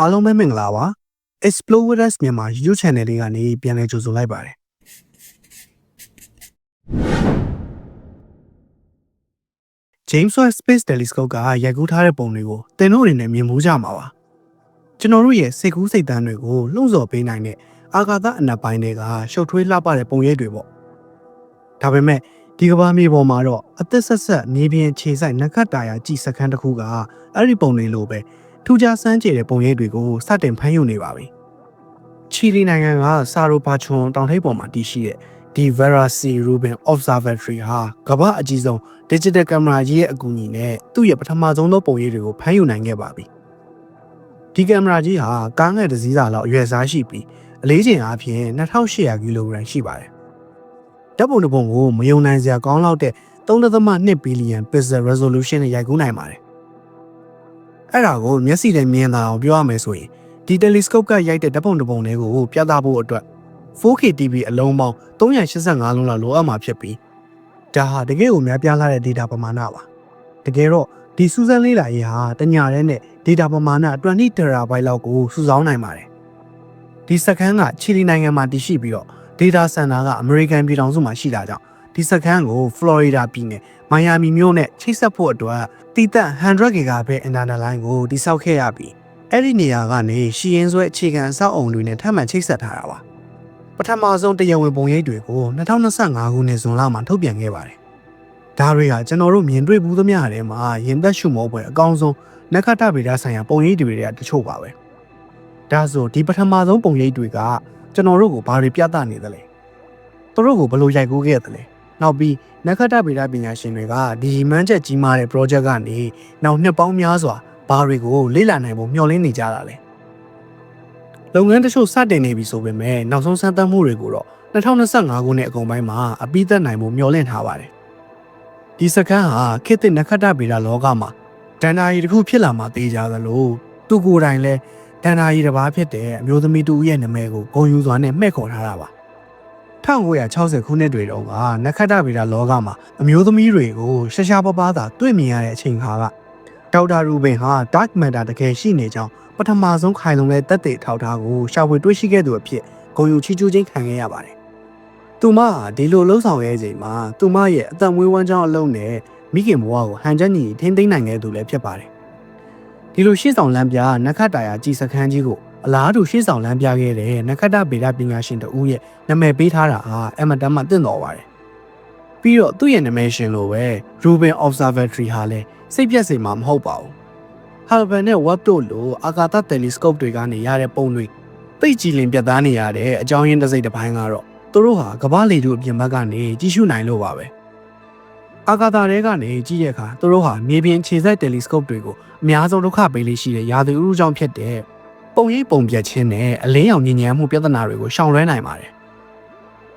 အားလုံးပဲမင်္ဂလာပါ Explorers မြန်မာ YouTube Channel လေးကနေပြန်လည်ကြိုဆိုလိုက်ပါတယ် James Webb Space Telescope ကရိုက်ကူးထားတဲ့ပုံတွေကိုသင်တို့အနေနဲ့မြင်မှုကြမှာပါကျွန်တော်တို့ရဲ့စိတ်ကူးစိတ်တမ်းတွေကိုလှုံ့ဆော်ပေးနိုင်တဲ့အာကာသအနက်ပိုင်းတွေကရှုပ်ထွေးလှပတဲ့ပုံရိပ်တွေပေါ့ဒါပေမဲ့ဒီကမ္ဘာမြေပေါ်မှာတော့အသက်ဆက်ဆက်နေပြင်ခြေဆိုင်နက်ခတ်တာယာကြည်စခန်းတစ်ခုကအဲ့ဒီပုံတွေလိုပဲ ထူးခြားစမ်းကြယ်တဲ့ပုံရိပ်တွေကိုစတင်ဖမ်းယူနေပါပြီချီလီနိုင်ငံကဆာရိုဘာချွန်တောင်ထိပ်ပေါ်မှာတည်ရှိတဲ့ဒီ Vera C Rubin Observatory ဟာကမ္ဘာအကြီးဆုံး digital camera ကြီးရဲ့အကူအညီနဲ့သူ့ရဲ့ပထမဆုံးသောပုံရိပ်တွေကိုဖမ်းယူနိုင်ခဲ့ပါပြီဒီကင်မရာကြီးဟာကားငယ်တစ်စီးစာလောက်အရွယ်စားရှိပြီးအလေးချိန်အားဖြင့်2800ကီလိုဂရမ်ရှိပါတယ်ဓာတ်ပုံတစ်ပုံကိုမယုံနိုင်စရာကောင်းလောက်တဲ့3.2ဘီလီယံ pixel resolution နဲ့ရိုက်ကူးနိုင်ပါတယ် အဲ့ဒါကိုမျက်စိနဲ့မြင်သာအောင်ပြောရမယ်ဆိုရင်ဒီ telescope ကရိုက်တဲ့ဓာတ်ပုံတစ်ပုံလေးကိုပြသဖို့အတွက် 4K TV အလုံးပေါင်း385လုံးလောက်လိုအပ်မှာဖြစ်ပြီးဒါဟာတကယ်ကိုများပြားလာတဲ့ data ပမာဏပါတကယ်တော့ဒီစူးစမ်းလေးလာရေးဟာတညာရဲနဲ့ data ပမာဏ20 terabyte လောက်ကိုစုဆောင်းနိုင်ပါတယ်ဒီစကန်ကချီလီနိုင်ငံမှာတည်ရှိပြီးတော့ data center ကအမေရိကန်ပြည်ထောင်စုမှာရှိတာကြောင့် ဒီစကန်ကို Florida ပြည်နယ်မိုင်ယာမီမြို့နဲ့ချိတ်ဆက်ဖို့အတွက်တည်တံ့ 100 gigabit internet line ကိုတိစောက်ခဲ့ရပြီးအဲ့ဒီနေရာကနေရှီရင်ဆွဲအခြေခံအဆောက်အုံတွေနဲ့ထပ်မံချိတ်ဆက်ထားတာပါပထမဆုံးတရားဝင်ပုံရိပ်တွေကို2025ခုနှစ်ဇွန်လမှာထုတ်ပြန်ခဲ့ပါတယ်ဒါတွေကကျွန်တော်တို့မြင်တွေ့ဘူးသမျှထဲမှာရင်သက်ရှုမောပွဲအကောင်းဆုံးနက္ခတ္တဗေဒဆိုင်ရာပုံရိပ်တွေကတချို့ပါပဲဒါဆိုဒီပထမဆုံးပုံရိပ်တွေကကျွန်တော်တို့ကိုဘာတွေပြသနေသလဲသူတို့ကိုဘယ်လိုရိုက်ကူးခဲ့သလဲ နောက်ပြီးနက္ခတ္တဗေဒပညာရှင်တွေကဒီမှန်းချက်ကြီးမားတဲ့ project ကနေနောက်နှစ်ပေါင်းများစွာဘာတွေကိုလေ့လာနိုင်ဖို့မျှော်လင့်နေကြတာလဲလုပ်ငန်းတချို့စတင်နေပြီဆိုပေမဲ့နောက်ဆုံးစမ်းသပ်မှုတွေကိုတော့2025ခုနှစ်အကုန်ပိုင်းမှာအပြီးသက်နိုင်ဖို့မျှော်လင့်ထားပါတယ်ဒီစကန်းဟာခေတ်သစ်နက္ခတ္တဗေဒလောကမှာဒဏ္ဍာရီတစ်ခုဖြစ်လာမှသိကြသလိုသူကိုယ်တိုင်လည်းဒဏ္ဍာရီတစ်ပါးဖြစ်တဲ့အမျိုးသမီးတူရဲ့နာမည်ကိုဂုဏ်ယူစွာနဲ့မှဲ့ခေါ်ထားတာပါ 1960ခုနှစ်တွေတုန်းကနက္ခတ္တဗေဒလောကမှာအမျိုးသမီးတွေကိုရှာရှာပပသာတွေ့မြင်ရတဲ့အချိန်ခါကဒေါက်တာရူဘင်ဟာ dark matter တကယ်ရှိနေကြောင်းပထမဆုံးခိုင်လုံတဲ့သက်သေထောက်ထားကိုရှာဖွေတွေ့ရှိခဲ့သူအဖြစ်ဂုဏ်ယူချီးကျူးခြင်းခံခဲ့ရပါတယ်။သူမဟာဒီလိုလှုပ်ဆောင်ရဲ့အချိန်မှာသူမရဲ့အသက်မွေးဝမ်းကြောင်းအလုံးနဲ့မိခင်ဘဝကိုဟန်ချက်ညီထိမ့်သိမ့်နိုင်ခဲ့သူလည်းဖြစ်ပါတယ်။ဒီလိုရှေ့ဆောင်လမ်းပြနက္ခတ္တရာကြည်စခန်းကြီးကို အလားတူရှေ့ဆောင်လမ်းပြခဲ့တဲ့နက္ခတ္တဗေဒပညာရှင်တဦးရဲ့နာမည်ပေးထားတာဟာအမတန်မှတင့်တော်ပါတယ်။ပြီးတော့သူ့ရဲ့နာမည်ရှင်လိုပဲ Rubin Observatory ဟာလည်းစိတ်ပြက်စေမှာမဟုတ်ပါဘူး။ Hubble နဲ့ Webb တို့လိုအာကာသ telescope တွေကနေရတဲ့ပုံတွေသိကြည်လင်ပြတ်သားနေရတဲ့အကြောင်းရင်းတစ်စိတ်တစ်ပိုင်းကတော့သူတို့ဟာကမ္ဘာလေထုအပြင်ဘက်ကနေကြည့်ရှုနိုင်လို့ပါပဲအာကာသထဲကနေကြည့်ရခါသူတို့ဟာမြေပြင်ခြေစိုက် telescope တွေကိုအများဆုံးဒုက္ခပေးလေးရှိတဲ့ရာသီဥတုကြောင့်ဖြစ်တဲ့ ပုံရိပ်ပုံပြတ်ခြင်းနဲ့အလင်းရောင်ညဉ့်ညမ်းမှုပြဿနာတွေကိုရှောင်လွှဲနိုင်ပါတယ်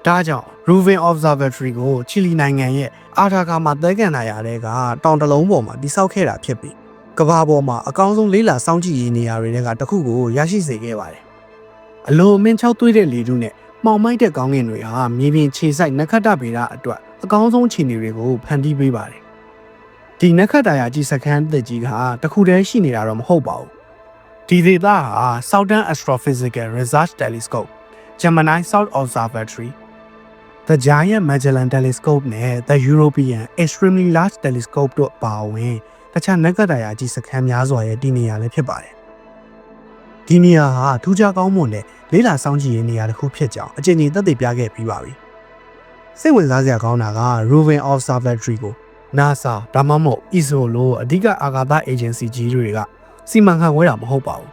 ဒါကြောင့် Ruvin Observatory ကိုချီလီနိုင်ငံရဲ့အာထာကာမှာသဲကန်လာရတဲ့ကတောင်တလုံးပေါ်မှာတိစောက်ခဲ့တာဖြစ်ပြီးကမ္ဘာပေါ်မှာအကောင်းဆုံးလေးလာစောင့်ကြည့်ရေးနေရာတွေကတစ်ခုကိုရရှိစေခဲ့ပါတယ်အလိုအမင်းချောက်သွေးတဲ့လေထုနဲ့မှောင်မိုက်တဲ့ကောင်းကင်တွေဟာမြေပြင်ခြေစိုက်နက္ခတ္တဗေဒအတွက်အကောင်းဆုံးခြေနေတွေကိုဖန်တီးပေးပါတယ်ဒီနက္ခတ္တရာကြီးစခန်းသက်ကြီးကတခုတည်းရှိနေတာတော့မဟုတ်ပါဘူး ဒီဒေသဟာ Southern Astrophysical Research Telescope Gemini South Observatory The Giant Magellan Telescope နဲ့ The European Extremely Large Telescope တို့ပါဝင်တခြားနက္ခတ္တရာကြီးစခန်းများစွာရဲ့တည်နေရာလည်းဖြစ်ပါတယ်ဒီနေရာဟာထူးခြားကောင်းမွန်တဲ့လေးလာစောင့်ကြည့်ရေးနေရာတစ်ခုဖြစ်ကြောင်းအကြိမ်ကြိမ်သက်သေပြခဲ့ပြီးပါပြီစိတ်ဝင်စားစရာကောင်းတာက Roving Observatory ကို NASA ဒါမှမဟုတ် ISRO လိုအဓိကအာကာသ agency ကြီးတွေက စီမံခန့်ခွဲတာမဟုတ်ပါဘူး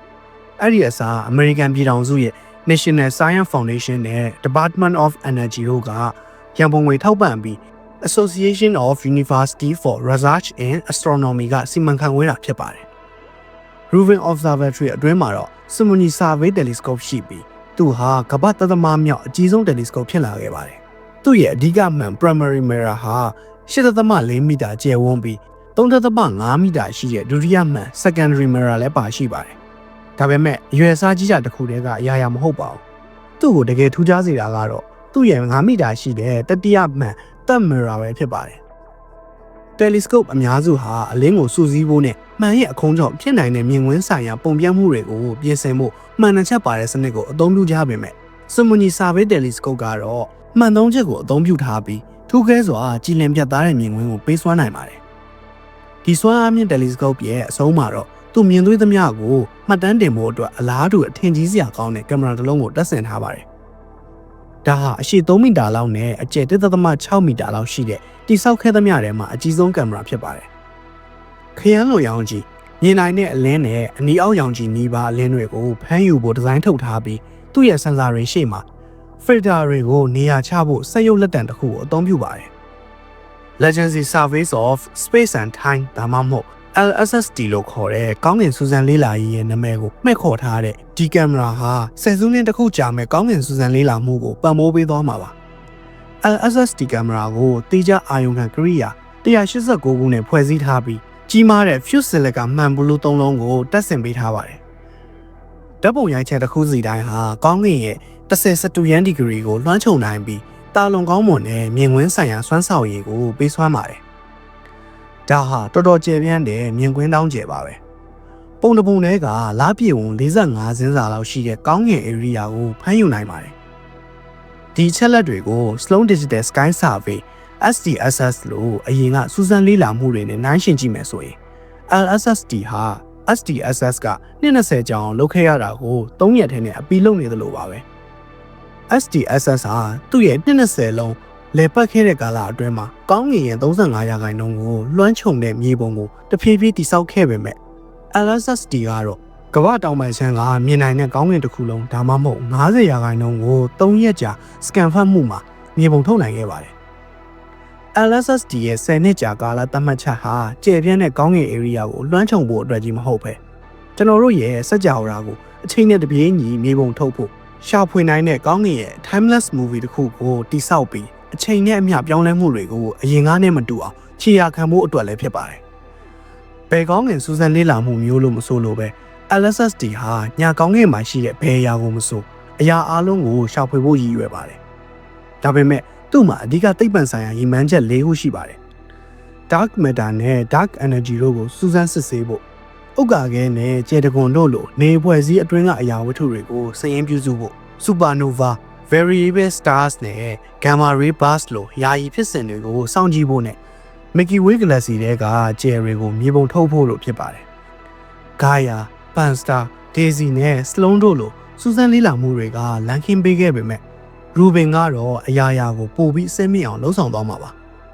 အဲ့ဒီအစား American ပြည်ထောင်စုရဲ့ National Science Foundation နဲ့ Department of Energy တို့ကရန်ပုံငွေထောက်ပံ့ပြီး Association of University for Research in Astronomy ကစီမံခန့်ခွဲတာဖြစ်ပါတယ်။ Rubin Observatory အတွင်းမှာတော့ Simony Survey Telescope ရှိပြီးသူဟာကမ္ဘာတသမမြောက်အကြီးဆုံး telescope ဖြစ်လာခဲ့ပါတယ်။သူ့ရဲ့အဓိကမှန် primary mirror ဟာ8.4မီတာကျယ်ဝန်းပြီး 3.5မီတာရှိတဲ့ဒုတိယမှန် secondary mirror လည်းပါရှိပါတယ်။ဒါပေမဲ့အရွယ်စားကြီးတာတစ်ခုတည်းကအရာရာမဟုတ်ပါဘူး။သူ့ကိုတကယ်ထူးခြားစေတာကတော့သူ့ရဲ့9မီတာရှိတဲ့တတိယမှန် third mirror ပဲဖြစ်ပါတယ်။ telescope အများစုဟာအလင်းကိုစူးစီးဖို့နဲ့မှန်ရဲ့အခုံးကြောင့်ဖြစ်နိုင်တဲ့မြင်ကွင်းဆိုင်ရာပုံပြမှုတွေကိုပြင်ဆင်ဖို့မှန်နှချက်ပါတဲ့စနစ်ကိုအသုံးပြုကြပေမဲ့စမွန်နီစာဘေး telescope ကတော့မှန်သုံးချက်ကိုအသုံးပြုထားပြီးထူးခဲစွာကြည်လင်ပြတ်သားတဲ့မြင်ကွင်းကိုပေးစွမ်းနိုင်ပါတယ်။ ဒီစွမ်းအားမြင့် telescope ရဲ့အဆုံးမှာတော့သူမြင်တွေ့သမျှကိုမှတ်တမ်းတင်ဖို့အတွက်အလားတူအထင်ကြီးစရာကောင်းတဲ့ကင်မရာတစ်လုံးကိုတပ်ဆင်ထားပါတယ်။ဒါဟာအရှိ3မီတာလောက်နဲ့အကျယ်1.6မီတာလောက်ရှိတဲ့တိဆောက်ခဲ့သမျှထဲမှာအကြီးဆုံးကင်မရာဖြစ်ပါတယ်။ခရမ်းလိုရောင်ကြီးမြင်နိုင်တဲ့အလင်းနဲ့အနီအောက်ရောင်ကြီးနီးပါအလင်းတွေကိုဖမ်းယူဖို့ဒီဇိုင်းထုတ်ထားပြီးသူ့ရဲ့ဆန်ဆာတွေရှေ့မှာ filter တွေကိုနေရာချဖို့စက်ရုပ်လက်တံတစ်ခုကိုအသုံးပြုပါတယ်။ Legacy Surveys of Space and Time ဒါမှမဟုတ် LSST လို့ခေါ်တဲ့ကောင်းကင်စူးစမ်းလေးလာရေးရဲ့နာမည်ကိုမှတ်ခေါ်ထားတဲ့ဒီကင်မရာဟာဆယ်စုနှစ်တစ်ခုကြာမဲ့ကောင်းကင်စူးစမ်းလေးလာမှုကိုပံ့ပိုးပေးသွားမှာပါ LSST ကင်မရာကိုတေးကြအာယုံခံကရိယာ189ခုနဲ့ဖွဲ့စည်းထားပြီးကြီးမားတဲ့ fuse silica မှန်ဘလူးသုံးလုံးကိုတပ်ဆင်ပေးထားပါတယ်ဓာတ်ပုံရိုက်ချက်တစ်ခုစီတိုင်းဟာကောင်းကင်ရဲ့10စတူယန်ဒီဂရီကိုလွှမ်းခြုံနိုင်ပြီး တာလွန်ကောင်းမွန်တဲ့မြင်ကွင်းဆိုင်ရာစွမ်းဆောင်ရည်ကိုပေးစွမ်းပါတယ်ဒါဟာတော်တော်ကျယ်ပြန့်တဲ့မြင်ကွင်းတောင်းကျယ်ပါပဲပုံတပုံတွေကလားပြေဝံ45စင်းစာလောက်ရှိတဲ့ကောင်းငင် area ကိုဖမ်းယူနိုင်ပါတယ်ဒီချက်လက်တွေကို Sloan Digital Sky Survey SDSS လို့အရင်ကစူးစမ်းလေ့လာမှုတွေနဲ့နှိုင်းယှဉ်ကြည့်မယ်ဆိုရင် LSSD ဟာ SDSS က20ကျောင်းလောက်ခဲ့ရတာကို3ရက်ထဲနဲ့အပီးလုံနေသလိုပါပဲ SDSS ဟာသူ့ရဲ့20လုံးလေပတ်ခဲ့တဲ့ကာလအတွင်းမှာကောင်းငင်ရဲ့35ရာခိုင်နှုန်းကိုလွှမ်းခြုံတဲ့မြေပုံကိုတဖြည်းဖြည်းတိစောက်ခဲ့ပေမဲ့ LSSD ကတော့ကမ္ဘာတောင်ပိုင်းဆန်းကမြင်နိုင်တဲ့ကောင်းကင်တစ်ခုလုံးဒါမှမဟုတ်90ရာခိုင်နှုန်းကို3ရက်ကြာစကန်ဖတ်မှုမှာမြေပုံထုတ်နိုင်ခဲ့ပါတယ် LSSD ရဲ့10နှစ်ကြာကာလသတ်မှတ်ချက်ဟာကျေပြန့်တဲ့ကောင်းကင် area ကိုလွှမ်းခြုံဖို့အတွက်ကြီးမဟုတ်ပဲကျွန်တော်တို့ရဲ့စက်ကြဝဠာကိုအချိန်နဲ့တပြေးညီမြေပုံထုတ်ဖို့ ရှာဖွေနိုင်တဲ့ကောင်းကင်ရဲ့ timeless movie တစ်ခုကိုတိစောက်ပြီးအချိန်နဲ့အမျှပြောင်းလဲမှုတွေကိုအရင်ကနဲ့မတူအောင်ခြေရာခံဖို့အတွက်လည်းဖြစ်ပါတယ်။ဘယ်ကောင်းကင်စူးစမ်းလေ့လာမှုမျိုးလို့မဆိုလို့ပဲ LSSD ဟာညာကောင်းကင်မှာရှိတဲ့ဘယ်အရာကိုမဆိုအရာအလုံးကိုရှာဖွေဖို့ရည်ရွယ်ပါတယ်။ဒါပေမဲ့သူ့မှာအဓိကသိပ္ပံဆိုင်ရာရည်မှန်းချက်၄ခုရှိပါတယ်။ Dark Matter နဲ့ Dark Energy တို့ကိုစူးစမ်းစစ်ဆေးဖို့ ဥက္ကာခဲနဲ့ကျေတကွန်တို့လိုနေဖွဲ့စည်းအတွင်းကအရာဝတ္ထုတွေကိုစည်ရင်းပြုစုဖို့ Supernova Variable Stars နဲ့ Gamma Ray Burst လိုယာယီဖြစ်စဉ်တွေကိုစောင့်ကြည့်ဖို့နဲ့ Milky Way Galaxy တွေကကျယ်တွေကိုမြေပုံထုတ်ဖို့လို့ဖြစ်ပါတယ်။ Gaia, Pan-STAR, Daisy နဲ့ Sloan တို့လိုစူးစမ်းလေ့လာမှုတွေကလမ်းခင်းပေးခဲ့ပေမဲ့ Ruben ကတော့အရာရာကိုပို့ပြီးအစင်းမြင့်အောင်လှုပ်ဆောင်သွားမှာပါ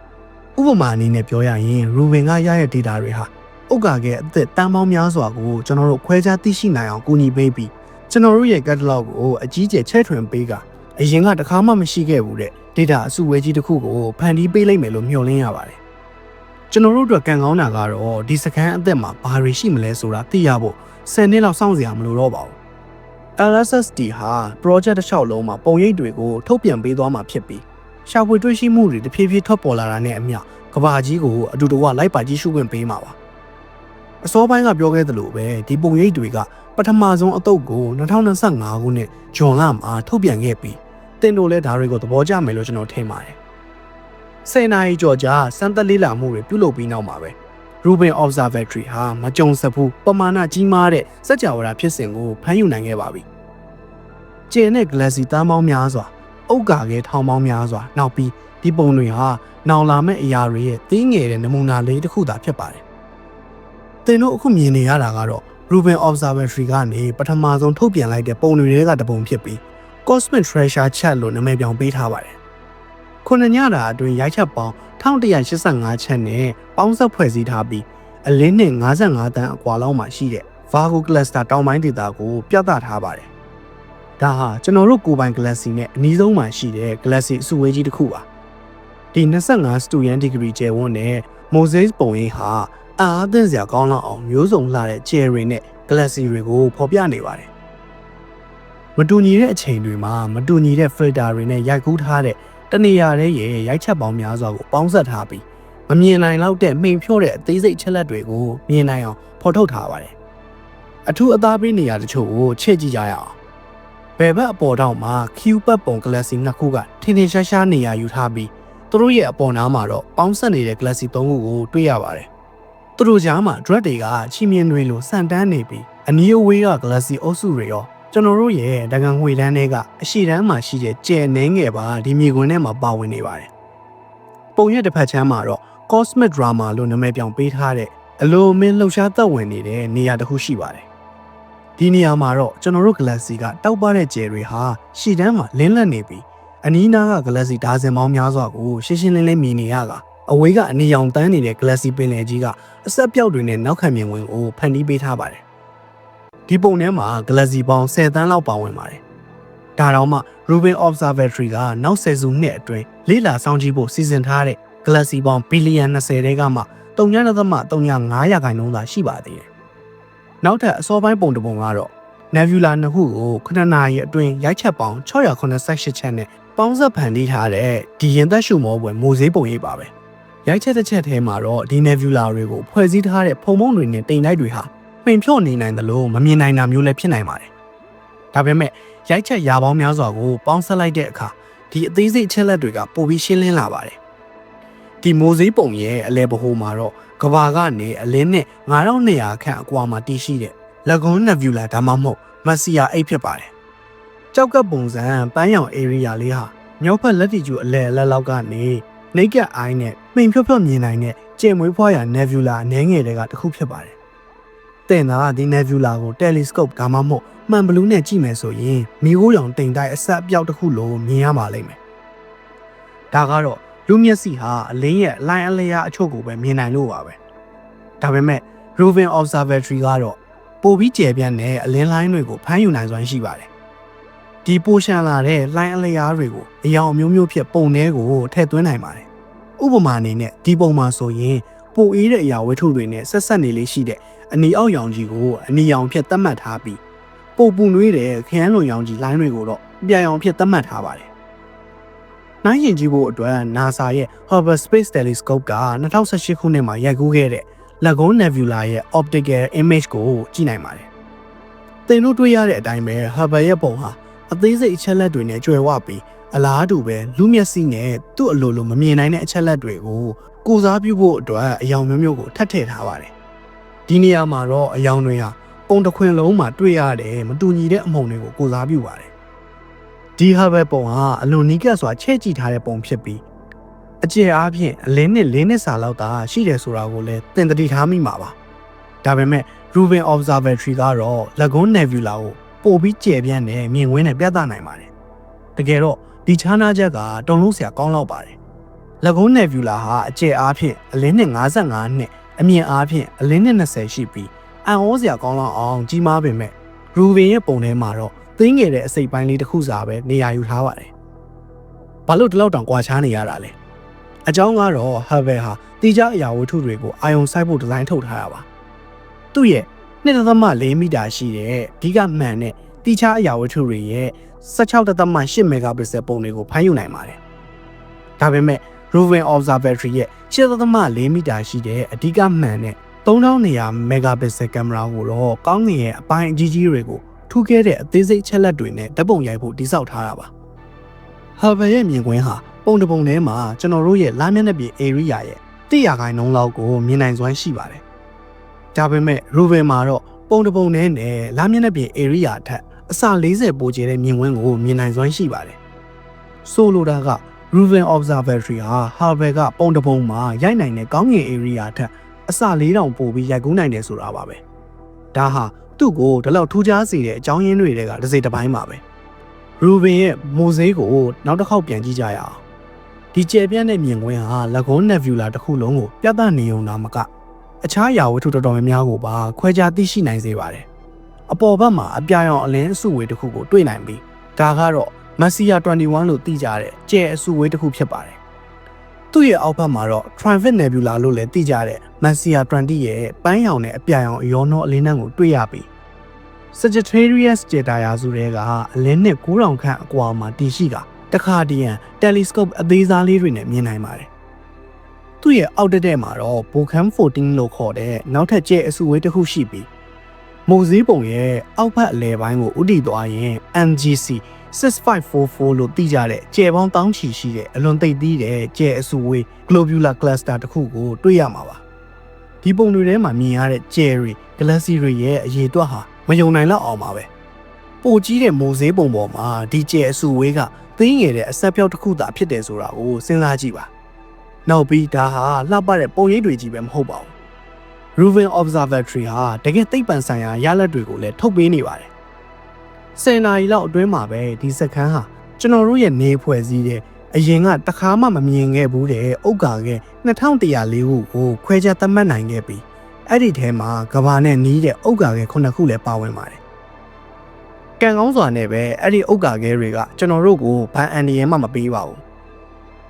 ။ဥပမာအနေနဲ့ပြောရရင် Ruben ကရတဲ့ data တွေဟာ ဥက္ကာကအသက်တန်ပေါင်းများစွာကိုကျွန်တော်တို့ခွဲခြားသိရှိနိုင်အောင်ကူညီပေးပြီးကျွန်တော်တို့ရဲ့ catalog ကိုအကြီးကျယ်ချဲ့ထွင်ပေးကအရင်ကတခါမှမရှိခဲ့ဘူးတဲ့ data အစုဝေးကြီးတစ်ခုကိုဖန်တီးပေးလိုက်မယ်လို့မျှော်လင့်ရပါတယ်ကျွန်တော်တို့အတွက်ကံကောင်းတာကတော့ဒီစကန်အသက်မှာဘာတွေရှိမလဲဆိုတာသိရဖို့10နှစ်လောက်စောင့်စရာမလိုတော့ပါဘူး LSSD ဟာ project တစ်လျှောက်လုံးမှာပုံရိပ်တွေကိုထုတ်ပြန်ပေးသွားမှာဖြစ်ပြီးရှာဖွေတွေ့ရှိမှုတွေတဖြည်းဖြည်းထွက်ပေါ်လာတာနဲ့အမျှကဘာကြီးကိုအတူတကွလိုက်ပါကြည့်ရှုခွင့်ပေးမှာပါ အစောပိုင်းကပြောခဲ့သလိုပဲဒီပုံရိပ်တွေကပထမဆုံးအတုပ်ကို2025ခုနှစ်ဇွန်လမှာထုတ်ပြန်ခဲ့ပြီးတင်တို့လည်းဒါတွေကိုသဘောကျမယ်လို့ကျွန်တော်ထင်ပါတယ်။10နာရီကျော်ကြာစမ်းသပ်လေ့လာမှုတွေပြုလုပ်ပြီးနောက်မှာပဲ Rubin Observatory ဟာမကြုံစဘူးပမာဏကြီးမားတဲ့စัจ java ဖြစ်စဉ်ကိုဖမ်းယူနိုင်ခဲ့ပါပြီ။ကျင်းတဲ့ Galaxy တန်းပေါင်းများစွာအုတ်ကာခဲထောင်ပေါင်းများစွာနောက်ပြီးဒီပုံတွေဟာနောင်လာမဲ့အရာတွေရဲ့သေးငယ်တဲ့နမူနာလေးတစ်ခုသာဖြစ်ပါတယ်။ သင်တို့အခုမြင်နေရတာကတော့ Rubin Observatory ကနေပထမဆုံးထုတ်ပြန်လိုက်တဲ့ပုံတွေကတပုံဖြစ်ပြီး Cosmic Treasure Chat လို့နာမည်ပြောင်းပေးထားပါတယ်။ခုနှစ်ညတာအတွင်းရိုက်ချက်ပေါင်း1185ချက်နဲ့ပေါင်းစပ်ဖွဲ့စည်းထားပြီးအလင်းနဲ့55တန်းအကွာလောက်မှာရှိတဲ့ Virgo Cluster တောင်ပိုင်းဒေသကိုပြသထားပါတယ်။ဒါဟာကျွန်တော်တို့ကိုယ်ပိုင် Galaxy နဲ့အနီးဆုံးမှာရှိတဲ့ Galaxy အစုဝေးကြီးတစ်ခုပါ။ဒီ25 student degree ကျယ်ဝန်းတဲ့ Mosaic ပုံရိပ်ဟာ အာအသင့်စရာကောင်းလောက်အောင်မျိုးစုံလှတဲ့ cherry နဲ့ galaxy တွေကိုဖော်ပြနေပါတယ်။မတူညီတဲ့အချိန်တွေမှာမတူညီတဲ့ filter တွေနဲ့ရိုက်ကူးထားတဲ့တနေရာတဲ့ရဲ့ရိုက်ချက်ပေါင်းများစွာကိုပေါင်းစပ်ထားပြီးမမြင်နိုင်လောက်တဲ့မှိန်ဖြော့တဲ့အသေးစိတ်ချက်လက်တွေကိုမြင်နိုင်အောင်ဖော်ထုတ်ထားပါတယ်။အထူးအသားပေးနေရာတချို့ကိုချဲ့ကြည့်ကြရအောင်။ဘယ်ဘက်အပေါ်တောင်မှာ Q ပတ်ပုံ galaxy နှစ်ခုကထင်ထင်ရှားရှားနေရာယူထားပြီးသူတို့ရဲ့အပေါ်နားမှာတော့ပေါင်းဆက်နေတဲ့ galaxy 3ခုကိုတွေ့ရပါတယ်။ သူတို့ကြားမှာ drug တွေကချီမြင်တွေလိုစံတန်းနေပြီးအနီးအဝေးက galaxy အုပ်စုတွေရောကျွန်တော်တို့ရဲ့တကန်ငွေတန်းတွေကအရှိတန်းမှာရှိတဲ့ကျယ်နှင်းငယ်ပါဒီမြေခွင်ထဲမှာပါဝင်နေပါတယ်။ပုံရဲ့တစ်ဖက်ချမ်းမှာတော့ cosmic drama လို့နာမည်ပြောင်ပေးထားတဲ့အလိုမင်းလှုပ်ရှားသက်ဝင်နေတဲ့နေရာတစ်ခုရှိပါတယ်။ဒီနေရာမှာတော့ကျွန်တော်တို့ galaxy ကတောက်ပတဲ့ကျယ်တွေဟာရှီတန်းမှာလင်းလက်နေပြီးအနီးနားက galaxy ဒါဇင်ပေါင်းများစွာကိုရှင်းရှင်းလင်းလင်းမြင်နေရတာ အဝေးကအနီရောင်တန်းနေတဲ့ galaxy ပင်လယ်ကြီးကအဆက်ပြောက်တွေနဲ့နောက်ခံမြင်ဝင်ကိုဖန်တီးပေးထားပါတယ်။ဒီပုံထဲမှာ galaxy ပေါင်း10တန်းလောက်ပါဝင်ပါတယ်။ဒါတော့မှ Rubin Observatory ကနောက်10စုနှစ်အတွင်းလေ့လာစောင့်ကြည့်ဖို့စီစဉ်ထားတဲ့ galaxy ပေါင်းဘီလီယံ20တဲကမှ3.35ရာခိုင်နှုန်းသာရှိပါသေးတယ်။နောက်ထပ်အစောပိုင်းပုံတစ်ပုံကတော့ Nebula နှစ်ခုကို9နာရီအတွင်းရိုက်ချက်ပေါင်း688ချက်နဲ့ပေါင်းဆက်ဖန်တီးထားတဲ့ဒီရင်သက်ရှုမောပွဲမိုးစေးပုံရိပ်ပါပဲ။ ရိုက်ချက်တစ်ချက်ထဲမှာတော့ဒီ Nebula တွေကိုဖွဲ့စည်းထားတဲ့ဖုံဖုံတွေနဲ့တိမ်တိုက်တွေဟာပင်ဖြော့နေနိုင်တယ်လို့မမြင်နိုင်တာမျိုးလည်းဖြစ်နိုင်ပါတယ်။ဒါပေမဲ့ရိုက်ချက်ရာပေါင်းများစွာကိုပေါင်းဆက်လိုက်တဲ့အခါဒီအသေးစိတ်ချက်လက်တွေကပိုပြီးရှင်းလင်းလာပါတယ်။ဒီမိုးစေးပုံရဲ့အလဲပဟိုမှာတော့ကဘာကနေအလင်းနဲ့9200ခန့်အကွာမှာတည်ရှိတဲ့ Lagoon Nebula ဒါမှမဟုတ် Messier 8ဖြစ်ပါတယ်။ကြောက်ကပ်ပုံစံပန်းရောင် area လေးဟာမြောက်ဘက်လက်တီကျူအလဲအလက်လောက်ကနေ naked eye နဲ့မှင်ဖြော့ဖြော့မြင်နိုင်တဲ့ကျယ်မွေးဖွားရာ nebula အနှဲငယ်တွေကတစ်ခုဖြစ်ပါတယ်။တင်တာကဒီ nebula ကို telescope ဒါမှမဟုတ်မှန်ဘလူးနဲ့ကြည့်မယ်ဆိုရင်မီးခိုးရောင်တိမ်တိုက်အဆက်အပြောက်တစ်ခုလိုမြင်ရပါလိမ့်မယ်။ဒါကတော့လူမျက်စိဟာအလင်းရဲ့လိုင်းအလျာအချို့ကိုပဲမြင်နိုင်လို့ပါပဲ။ဒါပေမဲ့ Roving Observatory ကတော့ပိုပြီးကျယ်ပြန့်တဲ့အလင်းလိုင်းတွေကိုဖမ်းယူနိုင်စွမ်းရှိပါတယ်။ ဒီပိုရှန်လာတဲ့လိုင်းအလျားတွေကိုအယောင်အမျိုးမျိုးဖြစ်ပုံထဲကိုထည့်သွင်းနိုင်ပါတယ်။ဥပမာအနေနဲ့ဒီပုံမှာဆိုရင်ပိုအေးတဲ့အရာဝတ္ထုတွေနဲ့ဆက်ဆက်နေလေးရှိတဲ့အနီအောက်ရောင်ကြီးကိုအနီရောင်ဖြစ်သတ်မှတ်ထားပြီးပိုပူနွေးတဲ့ခရမ်းလွန်ရောင်ကြီးလိုင်းတွေကိုတော့ပြာရောင်ဖြစ်သတ်မှတ်ထားပါတယ်။နိုင်ရင်ကြည့်ဖို့အတွက် NASA ရဲ့ Hubble Space Telescope က2018ခုနှစ်မှာရိုက်ကူးခဲ့တဲ့ Lagoon Nebula ရဲ့ optical image ကိုကြည့်နိုင်ပါတယ်။သင်တို့တွေ့ရတဲ့အတိုင်းပဲ Hubble ရဲ့ပုံဟာ အသေးစိတ်အချက်လက်တွေနဲ့ကျွယ်ဝပြီးအလားတူပဲလူမျက်စိနဲ့သူ့အလိုလိုမမြင်နိုင်တဲ့အချက်လက်တွေကိုကိုစားပြုဖို့အတွက်အယောင်မျိုးမျိုးကိုထပ်ထည့်ထားပါတယ်။ဒီနေရာမှာတော့အယောင်တွေဟာပုံတစ်ခွင်လုံးမှာတွေ့ရတယ်မတူညီတဲ့အမုံတွေကိုကိုစားပြုပါတယ်။ဒီ Hubble ပုံဟာအလွန်နီးကပ်စွာချဲ့ကြည့်ထားတဲ့ပုံဖြစ်ပြီးအကျယ်အားဖြင့်အလင်းနဲ့လင်းနဲ့စာလောက်သာရှိတယ်ဆိုတာကိုလည်းသင်တတိထားမိမှာပါဒါပေမဲ့ Rubin Observatory ကတော့ Lagoon Nebula ကို ပိုပြီးကျယ်ပြန့်တဲ့မြင်ကွင်းနဲ့ပြသနိုင်ပါတယ်တကယ်တော့ဒီခြားနားချက်ကတုံလုံးစရာကောင်းလောက်ပါတယ် Lagoon Nebula ဟာအကျယ်အားဖြင့်အလင်းနဲ့55နှစ်အမြင့်အားဖြင့်အလင်းနဲ့20ရှိပြီးအံ့ဩစရာကောင်းလောက်အောင်ကြီးမားပေမဲ့ Rubin ရဲ့ပုံထဲမှာတော့သိငယ်တဲ့အစိပ်ပိုင်းလေးတစ်ခုစာပဲနေရာယူထားပါတယ်ဘာလို့ဒီလောက်တောင်ကွာခြားနေရတာလဲအကြောင်းကတော့ Hubble ဟာတိကျအရာဝတ္ထုတွေကိုအာရုံစိုက်ဖို့ဒီဇိုင်းထုတ်ထားတာပါသူ့ရဲ့ 2.4မီတာရှိတဲ့ဒီကမှန်တဲ့တိကျအရာဝတ္ထုတွေရဲ့16.8 megapixel ပုံတွေကိုဖမ်းယူနိုင်ပါတယ်ဒါပေမဲ့ Roving Observatory ရဲ့6.4မီတာရှိတဲ့အဓိကမှန်တဲ့3200 megapixel ကင်မရာကိုတော့ကောင်းကင်ရဲ့အပိုင်းအကြီးကြီးတွေကိုထူးခဲတဲ့အသေးစိတ်ချက်လက်တွေနဲ့ဓာတ်ပုံရိုက်ဖို့တိစောက်ထားတာပါ။ Hubble ရဲ့မြင်ကွင်းဟာပုံတစ်ပုံထဲမှာကျွန်တော်တို့ရဲ့လာမျက်နှာပြင် area ရဲ့တိရခိုင်နှုန်းလောက်ကိုမြင်နိုင်စွမ်းရှိပါတယ်။ ဒါပေမဲ့ Rover မှာတော့ပုံတစ်ပုံထဲနဲ့လာမျက်နှာပြင် area ထက်အစ40ပိုကျတဲ့မြင်ကွင်းကိုမြင်နိုင်စွမ်းရှိပါတယ်။ဆိုလိုတာက Rover Observatory ဟာ Hubble ကပုံတစ်ပုံမှာရိုက်နိုင်တဲ့ကောင်းကင် area ထက်အစ4000ပိုပြီးရိုက်ကူးနိုင်တယ်ဆိုတာပါပဲ။ဒါဟာသူ့ကိုဒီလောက်ထူးခြားစေတဲ့အကြောင်းရင်းတွေကတစ်စိတ်တစ်ပိုင်းပါပဲ။ Ruben ရဲ့မိုဇိကိုနောက်တစ်ခေါက်ပြန်ကြည့်ကြရအောင်ဒီကျယ်ပြန့်တဲ့မြင်ကွင်းဟာ Lagoon Nebula တစ်ခုလုံးကိုပြသနေုံသာမက အခြားရာဝတ္ထုတော်တော်များများကိုပါခွဲခြားသိရှိနိုင်စေပါတယ်။အပေါ်ဘက်မှာအပြာရောင်အလင်းအစုဝေးတစ်ခုကိုတွေ့နိုင်ပြီးဒါကတော့ Messier 21လို့သိကြတဲ့ကျယ်အစုဝေးတစ်ခုဖြစ်ပါတယ်။သူ့ရဲ့အောက်ဘက်မှာတော့ Trivet Nebula လို့လည်းသိကြတဲ့ Messier 20ရဲ့ပန်းရောင်နဲ့အပြာရောင်အယောနောအလင်းနှံကိုတွေ့ရပြီး Sagittarius ကျေတာယာစုတွေကအလင်းနဲ့9000ခန့်အကွာမှာတည်ရှိတာတခါတည်းရန် telescope အသေးစားလေးတွေနဲ့မြင်နိုင်ပါတယ်။ သူ့ရဲ့အောက်တက်တဲ့မှာတော့ Bocam 14လို့ခေါ်တဲ့နောက်ထပ်ကျဲအစုဝေးတစ်ခုရှိပြီးမိုးစည်းပုံရဲ့အောက်ဘက်အလဲပိုင်းကိုဥတီသွားရင် MGC 6544လို့သိကြတဲ့ကျယ်ပေါင်းတောင်းချီရှိတဲ့အလွန်သိပ်သီးတဲ့ကျယ်အစုဝေး globular cluster တစ်ခုကိုတွေ့ရမှာပါဒီပုံတွေထဲမှာမြင်ရတဲ့ကျယ်တွေ galaxy တွေရဲ့အရေးအတွက်ဟာမယုံနိုင်လောက်အောင်ပါပဲပိုကြီးတဲ့မိုးစည်းပုံပေါ်မှာဒီကျယ်အစုဝေးကသိငယ်တဲ့အဆက်ပြောက်တစ်ခုသာဖြစ်တယ်ဆိုတာကိုစဉ်းစားကြည့်ပါ နောက်ပြီးဒါဟာလှပတဲ့ပုံရိပ်တွေကြီးပဲမဟုတ်ပါဘူး Reuven Observatory ဟာတကယ်သိပ္ပံဆိုင်ရာရလဒ်တွေကိုလည်းထုတ်ပေးနေပါတယ်။10နာရီလောက်အတွင်းမှာပဲဒီစခန်းဟာကျွန်တော်တို့ရဲ့နေဖွဲ့စည်းတဲ့အရင်ကတခါမှမမြင်ခဲ့ဘူးတဲ့ဥက္ကာက2104ခုကိုခွဲခြားသတ်မှတ်နိုင်ခဲ့ပြီးအဲ့ဒီထဲမှာကဘာနဲ့နီးတဲ့ဥက္ကာက9ခုလည်းပါဝင်ပါတယ်။ကံကောင်းစွာနဲ့ပဲအဲ့ဒီဥက္ကာကဲတွေ ကကျွန်တော်တို့ကိုဘန်အန်ဒီရဲမှမပေးပါဘူး။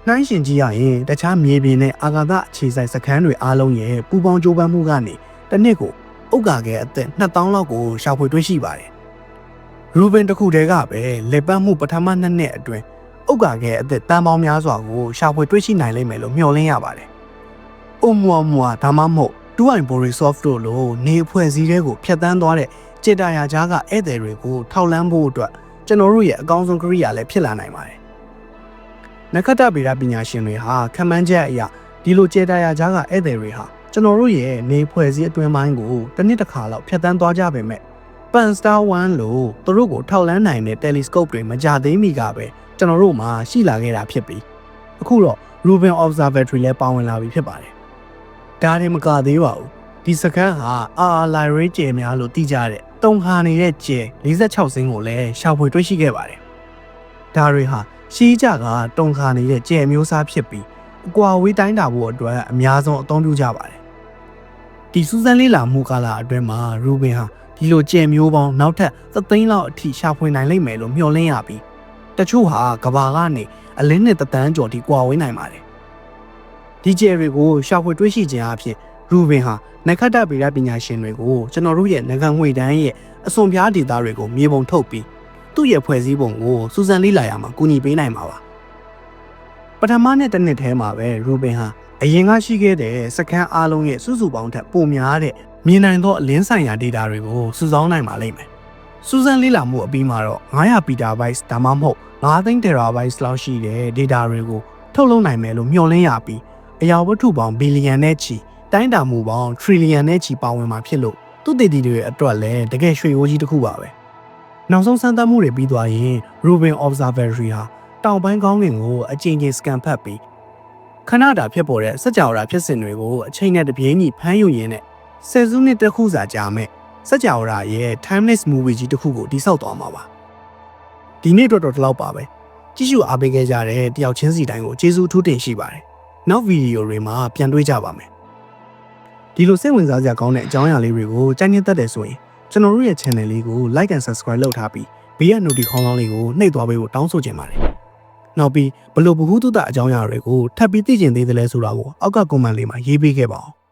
နှိုင်းရှင်ကြည့်ရရင်တခြားမြေပြင်နဲ့အာကာသအခြေစိုက်စခန်းတွေအားလုံးရဲ့ပူပေါင်းကြိုးပမ်းမှုကနေတစ်နှစ်ကိုဥက္ကာကဲအသက်2000လောက်ကိုရှာဖွေတွေ့ရှိပါတယ်။ရူဘင်တစ်ခုတည်းကပဲလက်ပတ်မှုပထမနှစ်နှစ်အတွင်းဥက္ကာကဲအသက်တန်ပေါင်းများစွာကိုရှာဖွေတွေ့ရှိနိုင်လိမ့်မယ်လို့မျှော်လင့်ရပါတယ်။အုံမွာမွာဒါမှမဟုတ်တူအိုင်ဘိုရီဆော့ဖ်တို့လိုနေအဖွဲ့အစည်းတွေကိုဖျက်ဆီးသွားတဲ့ကြေတာယာကြားကဧည့်သည်တွေကိုထောက်လန်းဖို့အတွက်ကျွန်တော်တို့ရဲ့အကောင်းဆုံးကရိယာလည်းဖြစ်လာနိုင်ပါတယ်။ နက္ခတ္တဗေဒပညာရှင်တွေဟာခံမှန်းချက်အရဒီလိုကြေတာယာကြားကဧည့်သည်တွေဟာကျွန်တော်တို့ရဲ့နေဖွဲ့စည်းအတွင်းပိုင်းကိုတစ်နှစ်တစ်ခါလောက်ဖျက်ဆီးသွားကြပေမဲ့ Pan Star 1လို့သူတို့ကိုထောက်လန်းနိုင်တဲ့ telescope တွေမကြသေးမီကပဲကျွန်တော်တို့မှာရှိလာခဲ့တာဖြစ်ပြီးအခုတော့ Rubin Observatory လည်းပါဝင်လာပြီဖြစ်ပါတယ်။ဒါတွေမကသေးပါဘူး။ဒီစကန်ဟာ RR Library ကျယ်များလို့သိကြတဲ့တုံခါနေတဲ့ကျယ်46စင်းကိုလည်းရှာဖွေတွေ့ရှိခဲ့ပါတယ်။ဒါတွေဟာ ရှီးကြကတုံခါနေတဲ့ကျယ်မျိုးစားဖြစ်ပြီးအကွာဝေးတိုင်းတာဖို့အတွက်အများဆုံးအသုံးပြုကြပါတယ်။ဒီစူးစမ်းလေ့လာမှုကာလအတွင်းမှာ Rubin ဟာဒီလိုကျယ်မျိုးပေါင်းနောက်ထပ်သသိန်းလောက်အထိရှာဖွေနိုင်လိမ့်မယ်လို့မျှော်လင့်ရပြီးတချို့ဟာကဘာကနေအလင်းနဲ့တသန်းကျော်ထိကွာဝေးနိုင်ပါတယ်ဒီကျယ်တွေကိုရှာဖွေတွေ့ရှိခြင်းအဖြစ်ရူဘင်ဟာနက္ခတ္တဗေဒပညာရှင်တွေကိုကျွန်တော်တို့ရဲ့ငကံငွေတန်းရဲ့အစွန်ပြားဒေတာတွေကိုမြေပုံထုတ်ပြီး သူ့ရဲ့ဖွဲ့စည်းပုံကိုစူးစမ်းလေ့လာရမှာကူညီပေးနိုင်မှာပါပထမနှစ်တစ်နှစ်ထဲမှာပဲရူဘင်ဟာအရင်ကရှိခဲ့တဲ့စကန်အားလုံးရဲ့စုစုပေါင်းထက်ပိုများတဲ့မြင်နိုင်သောအလင်းဆိုင်ရာ data တွေကိုစုဆောင်းနိုင်ပါလိမ့်မယ်။စူးစမ်းလေ့လာမှုအပြီးမှာတော့900 petabytes ဒါမှမဟုတ်9သိန်း terabytes လောက်ရှိတဲ့ data တွေကိုထုတ်လုပ်နိုင်မယ်လို့မျှော်လင့်ရပြီးအရာဝတ္ထုပေါင်းဘီလီယံနဲ့ချီတိုင်းတာမှုပေါင်း trillion နဲ့ချီပါဝင်မှာဖြစ်လို့သူတည်တည်တွေအတွက်လည်းတကယ်ရွှေရိုးကြီးတစ်ခုပါပဲ။ နောက်ဆုံးစမ်းသပ်မှုတွေပြီးသွားရင် Rubin Observatory ဟာတောင်ပိုင်းကောင်းကင်ကိုအကြိမ်ကြိမ်စကန်ဖတ်ပြီးခဏတာဖြစ်ပေါ်တဲ့စကြဝဠာဖြစ်စဉ်တွေကိုအချိန်နဲ့တပြေးညီဖမ်းယူရင်းနဲ့ဆယ်စုနှစ်တစ်ခုစာကြာမဲ့စကြဝဠာရဲ့ timeless movie ကြီးတစ်ခုကိုတိစောက်သွားမှာပါဒီနေ့တော့တော့ဒီလောက်ပါပဲကြည့်ရှုအားပေးခဲ့ကြတဲ့တယောက်ချင်းစီတိုင်းကိုကျေးဇူးထူးတင်ရှိပါတယ်နောက်ဗီဒီယိုတွေမှာပြန်တွေ့ကြပါမယ်ဒီလိုစိတ်ဝင်စားစရာကောင်းတဲ့အကြောင်းအရာလေးတွေကိုကြိုက်နေတတ်တယ်ဆိုရင် ကျွန်တော်တို့ရဲ့ channel လေးကို like and subscribe လုပ်ထားပြီးဘေးက notification ခေါင်းလောင်းလေးကိုနှိပ်သွားပေးဖို့တောင်းဆိုချင်ပါတယ်နောက်ပြီးဘလို့ဘ ഹു တုတအကြောင်းအရာတွေကိုထပ်ပြီးသိကျင်သေးတယ်လဲဆိုတာကိုအောက်က comment လေးမှာရေးပေးခဲ့ပါဦး